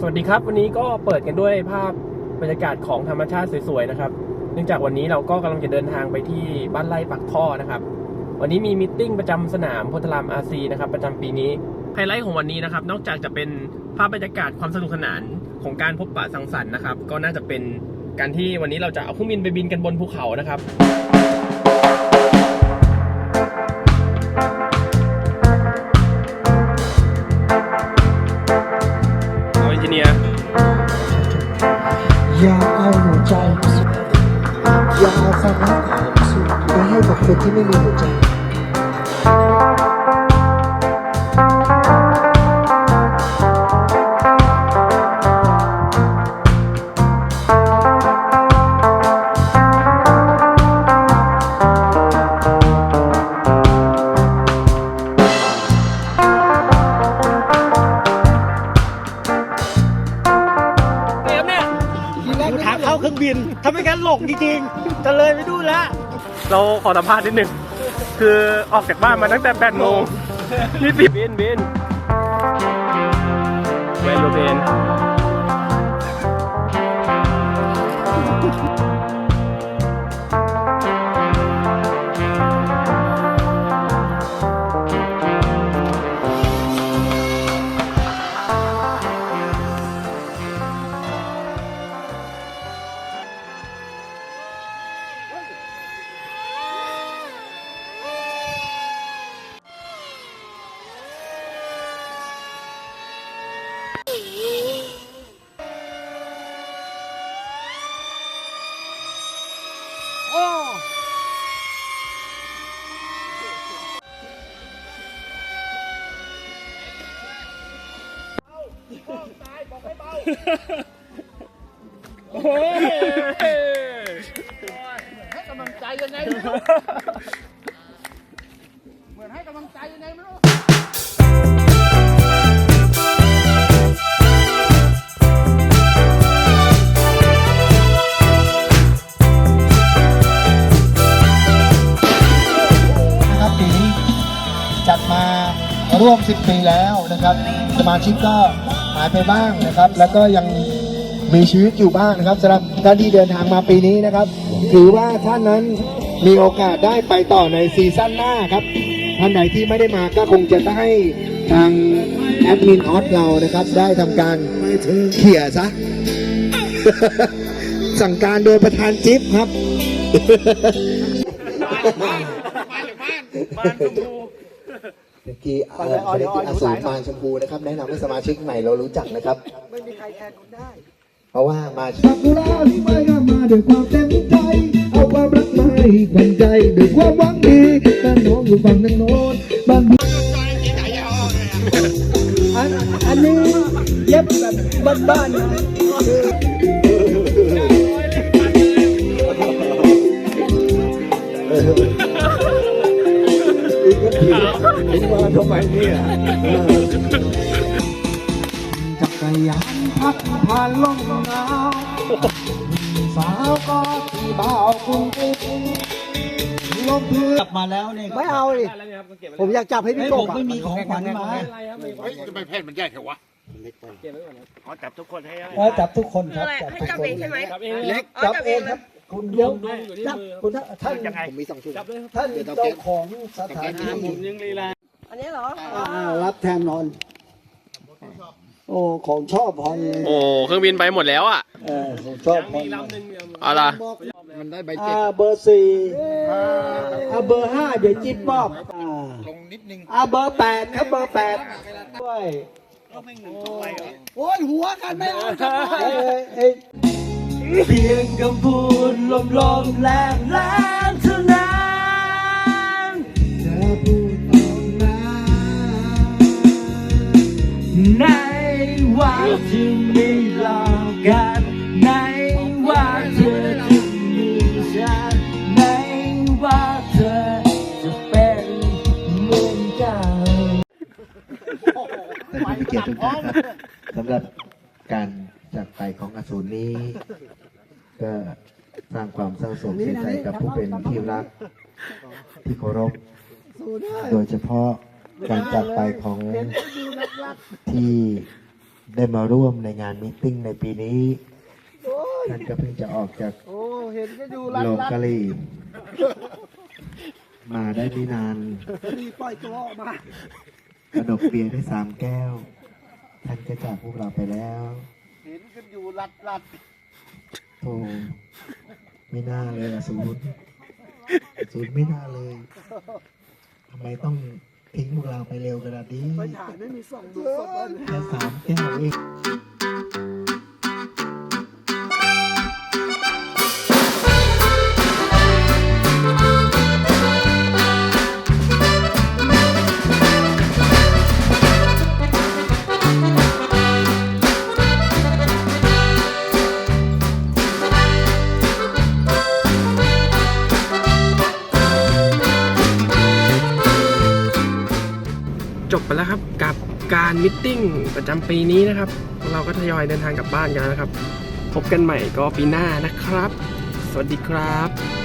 สวัสดีครับ วันนี้ก็เปิดกันด้วยภาพบรรยากาศของธรรมชาติสวยๆนะครับ เนื่องจากวันนี้เราก็กำลังจะเดินทางไปที่บ้านไร่ปักท่อนะครับ วันนี้มีมิทติ้งประจำสนามโพธารามอาซีนะครับประจำปีนี้ไฮไลท์ของวันนี้นะครับ นอกจากจะเป็นภาพบรรยากาศความสนุกสนานของการพบปะสังสรรค์นะครับ ก็น่าจะเป็นการที่วันนี้เราจะเอาเครื่องบินไปบินกันบนภูเขานะครับ คนที่ไม่มีหัวใจเตรียมเนี่ยทางเข้าเครื่องบินถ้าไม่งั้นหลงจริงๆจะเลยไปดูแล้ว เราขอสัมภาษณ์นิดหนึ่งคือออกจากบ้านมาตั้งแต่8โมงนี่สิบบินบินเวลเบน โอ้ยให้กำลังใจยังไงไม่รู้เหมือนให้กำลังใจยังไงไม่รู้นะครับปีนี้จัดมาร่วม 10 ปีแล้วนะครับ สมาชิกก็ายไปบ้างนะครับ แล้วก็ยังมีชีวิตอยู่บ้างนะครับสำหรับท่านที่เดินทางมาปีนี้นะครับ ถือว่าท่านนั้นมีโอกาสได้ไปต่อในซีซั่นหน้าครับ ท่านใดที่ไม่ได้มาก็คงจะได้ทางแอดมินออสเรานะครับ ได้ทำการเขี่ยซะ สั่งการโดยประธานจิ๊บครับเมื่อกี้เอ่อภารกิจอสูรมารชมพูนะครับ แนะนำให้สมาชิกใหม่เรารู้จักนะครับ ไม่มีใครแทนคุณได้ เพราะว่ามาสักุระที่ไม่ก็มาด้วยความเต็มใจ เอาความรักมาให้ขวัญใจด้วยความหวังดีบ้านน้องอยู่ฝั่งนั้นโน้นบ้านพี่อันอันนี้เย็บแบบบ้านๆนะ ถึงว่าทำไมเนี่ยจักรยานพัดผ่านลมหนาวสาวก็ที่บ่าวคุณลมพื้นกลับมาแล้วเนี่ยไม่เอาดิผมอยากจับให้พี่ให้กผบมไม่มีของขวัญมาเฮ้ยทำไมแพทย์มันใหญ่แถววะขอจับทุกคนให้เออจับทุกคนครับอะไรจับให้ทุกจับคนเองใช่ไหมจับเองเล็กอ๋อจับจับเอเองงครับคุณดเดี๋ยวงดงอยู่ที่จับมือคุณท่านยังไงผมมีสองชุดจับเลยครับท่านเจ้าของสถานที่ผมยังลีลา อันนี้เหรออ่ารับแทนนอน โอ้ของชอบพอนโอ้เครื่องบินไปหมดแล้วอะเออของชอบพอนลำหนึ่งเอาล่ะมันได้ใบอ่าเจ็ดเบอร์สี่อ่าเบอร์ห้าเดี๋ยวจิ๊บมอบอ่าลงนิดนึงอ่าเบอร์แปดครับเบอร์แปดด้วยโอ้ยหัวกันไม่เอาจับเอ้ยเอ้ยเพียงคำพูดลมลมๆแรงแรง วันที่มีเรากันในวันเธอจะมีฉันในว่าเธอจะเป็นเหมือนกันท่านผู้มีเกียรติทุกท่านครับสำหรับการจากไปของอสูรนี้ ก็สร้างความเศร้าโศกเสียใจกับผู้เป็นที่รักที่เคารพ โดยเฉพาะการจากไปของที่ ได้มาร่วมในงานมิทติ้งในปีนี้ท่านก็เพิ่งจะออกจากโอ้เห็นก็อยู่โลกะลีมาได้ไม่นานรีปล่อยตัวออกมากระดกเบียร์ได้สามแก้ว ท่านก็จากพวกเราไปแล้วเห็นกันอยู่รัดรัดโธ่ไม่น่าเลยอะศูนย์ศูนย์ไม่น่าเลยทำไมต้อง ทิ้งพวกเราไปเร็วขนาดนี้ ไปถ่ายไม่มีส่องดูสดเลยแค่สามแก้วเอง จบไปแล้วครับกับการมิทติ้งประจำปีนี้นะครับ เราก็ทยอยเดินทางกลับบ้านกันแล้วนะครับ พบกันใหม่ก็ปีหน้านะครับ สวัสดีครับ